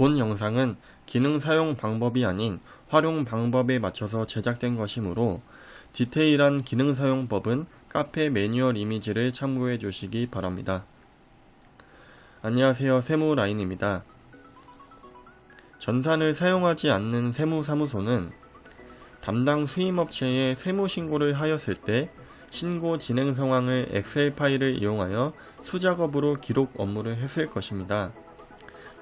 본 영상은 기능 사용 방법이 아닌 활용 방법에 맞춰서 제작된 것이므로 디테일한 기능 사용법은 카페 매뉴얼 이미지를 참고해 주시기 바랍니다. 안녕하세요. 세무라인입니다. 전산을 사용하지 않는 세무사무소는 담당 수임업체에 세무신고를 하였을 때 신고 진행 상황을 엑셀 파일을 이용하여 수작업으로 기록 업무를 했을 것입니다.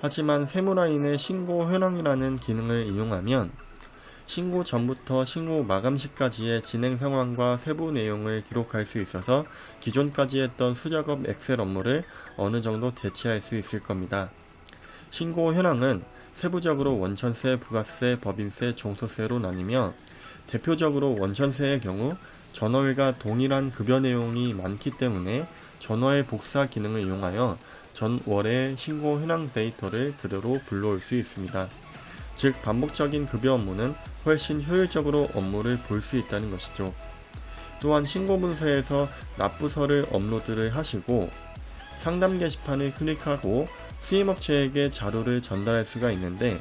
하지만 세무라인의 신고 현황이라는 기능을 이용하면 신고 전부터 신고 마감 시까지의 진행 상황과 세부 내용을 기록할 수 있어서 기존까지 했던 수작업 엑셀 업무를 어느 정도 대체할 수 있을 겁니다. 신고 현황은 세부적으로 원천세, 부가세, 법인세, 종소세로 나뉘며 대표적으로 원천세의 경우 전월과 동일한 급여 내용이 많기 때문에 전월 복사 기능을 이용하여 전월의 신고 현황 데이터를 그대로 불러올 수 있습니다. 즉 반복적인 급여 업무는 훨씬 효율적으로 업무를 볼 수 있다는 것이죠. 또한 신고 문서에서 납부서를 업로드를 하시고 상담 게시판을 클릭하고 수임업체에게 자료를 전달할 수가 있는데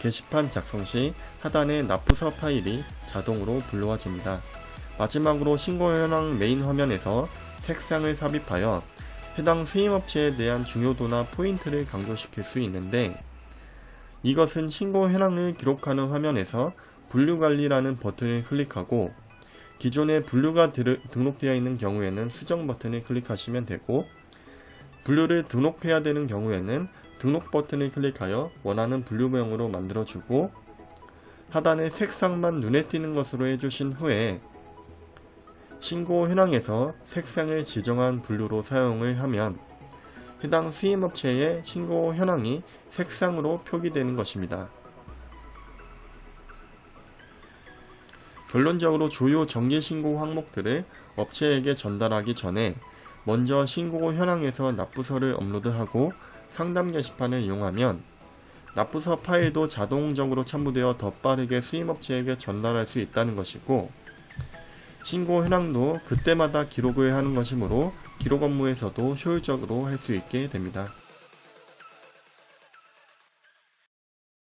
게시판 작성 시 하단에 납부서 파일이 자동으로 불러와집니다. 마지막으로 신고 현황 메인 화면에서 색상을 삽입하여 해당 수임업체에 대한 중요도나 포인트를 강조시킬 수 있는데 이것은 신고 현황을 기록하는 화면에서 분류관리라는 버튼을 클릭하고 기존에 분류가 들- 등록되어 있는 경우에는 수정 버튼을 클릭하시면 되고 분류를 등록해야 되는 경우에는 등록 버튼을 클릭하여 원하는 분류명으로 만들어주고 하단의 색상만 눈에 띄는 것으로 해주신 후에 신고 현황에서 색상을 지정한 분류로 사용을 하면 해당 수임업체의 신고 현황이 색상으로 표기되는 것입니다. 결론적으로 주요 정기 신고 항목들을 업체에게 전달하기 전에 먼저 신고 현황에서 납부서를 업로드하고 상담 게시판을 이용하면 납부서 파일도 자동적으로 첨부되어 더 빠르게 수임업체에게 전달할 수 있다는 것이고 신고 현황도 그때마다 기록을 하는 것이므로 기록 업무에서도 효율적으로 할 수 있게 됩니다.